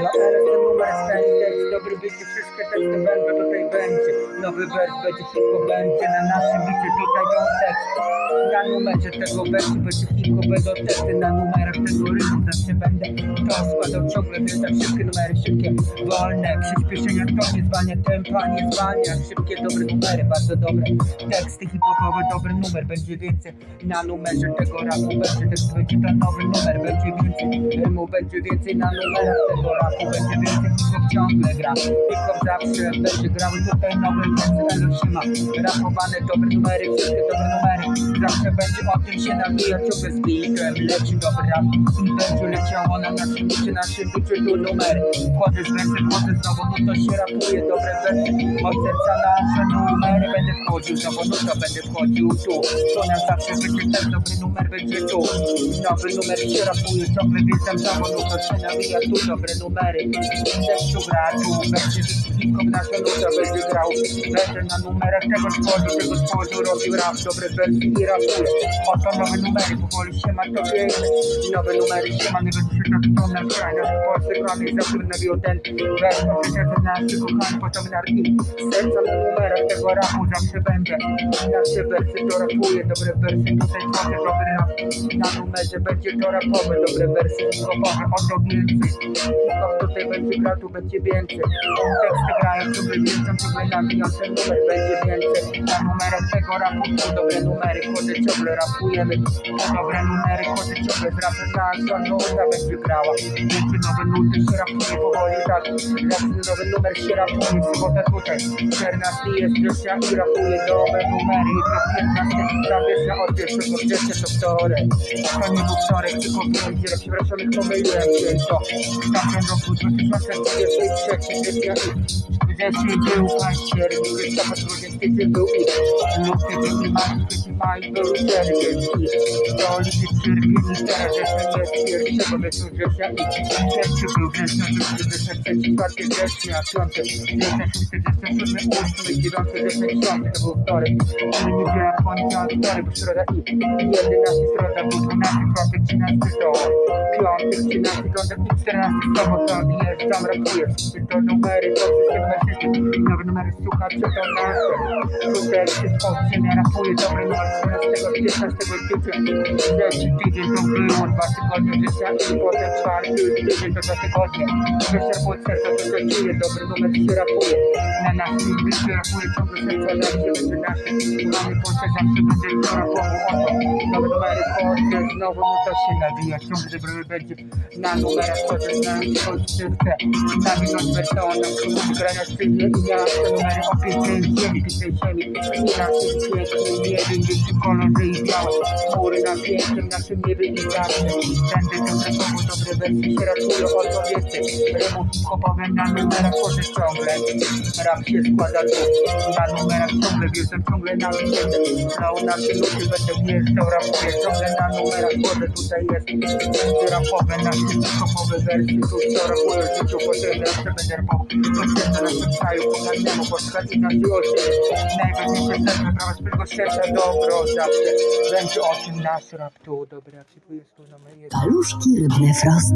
Halo, ten numer tekst, dobry bycie, wszystkie teksty będą, tutaj będzie. Nowy wers będzie, szybko będzie, na naszym bicie tutaj ją tekst. Na numerze tego wersu będzie hipko, będą teksty, na numerach tego rymu zawsze będę to składał ciągle, więc tak szybkie numery, szybkie, wolne, przyspieszenia to nie zwalnia, tempa nie zwalnia, szybkie, dobre numery, bardzo dobre teksty hip-hopowe, dobry numer, będzie więcej na numerze tego rapu, będzie tekst, będzie ten nowy numer, będzie więcej rymu, będzie więcej na numerach tego rapu, będzie więcej hip-hop ciągle gra, hip-hop zawsze będzie grał tutaj nowe wersy Elosima, rapowane dobre numery, wszystkie dobre numery, zawsze będzie o tym się nabija, ciągle z beatem, leci dobry rap będzie leciało na naszym bicie, naszym bicie tu numery, wchodzę z wersy, wchodzę znowu, no to się rapuje, dobre wersy, od serca nasze numery, będę wchodził, znowu, no to będę wchodził tu, to na zawsze będzie ten dobry numer, będzie tu, nowy numer się rapuje, ciągle wiedzam to się nabija tu, dobre numery, dobre się ma to wiemy, nowe numery się ma, nie będzie się tak to na krajach, w Polsce kochany, zawsze nabił ten wers, przecież to rapuje, dobre wersy, oto więcej, hip-hop tutaj będzie grał, tu będzie więcej, teksty grają, wiedzą, ciągle nabiją ten numer, będzie więcej, na numerach tego rapu, tu dobre numery, chodzę ciągle rapujemy, dobre numery, chodzę ciągle z rapem, nasza nuta będzie grała, będzie nowe nuty, się tak, numer się rapuje, sobota tutaj, 14 jest września i rapuje nowe numery, jutro 15, prawie że od 1 września to wtorek, to nie był wtorek, tylko będzie, przepraszam, jak pomyliłem się, to w tamtym roku 2023 września i był październik, listopad, grudzień, styczeń był i kwiecień, maj był czerwiec i to lipiec, czerwiec i teraz wrzesień jest pierwszego wieczoru września i pierwszy był września, drugi września, trzeci, czwarty września, piąty, września, szósty, września, siódmy, ósmy, dziewiąty, września, dziesiąty, to był wtorek, ale niedziela, poniedziałek, wtorek, środa i jedenasty, środa, był dwunasty, czwartek, trzynasty, to piąty, trzynasty, piątek i czternasty, sobota, jest tam rapuje, wszystkie to numery, to wszystkie numery, wszystkie nowe numery, słuchacze, to nasze, tutaj wszystko, nie rapuje, dobre numer, 13, 15, tydzień, trzeci tydzień to było, dwa tygodnie życia i potem czwarty tydzień to dwa tygodnie, Wyszar pod serca, to to czuje, dobry numer się rapuje, na naszym się rapuje, ciągle serca zawsze będzie nasze, mamy poczek, zawsze będzie to rapował, oto, nowe numery, chodzę, znowu no to się nabija, ciągle dobry będzie na numerach, chodzę na Polsce, chcę, na minut próbuję grania szyję i ja te numery o pięknej ziemi, pięknej ziemi, na tym pięknym niebie, gdzie kolorze i chmury na pięknym naszym niebie i zawsze, będę ciągle komu dobre wersy się rapuje, o to więcej, rymów hip-hopowe na numerach chodzę ciągle, rap się składa tu, na numerach ciągle wjeżdżam, ciągle na wiedzę, na nasze nuty będę wjeżdżał, rapuję, ciągle na numerach chodzę, tutaj jest, będzie rapowe, nasze hip-hopowe wersy, tu co rapuję w życiu, potem jeszcze będę rapował, się na naszym kraju, pogadnemu, poszukać i na żyłości, najważniejsze serce, prawa swojego serca, dobro Paluszki rybne frost.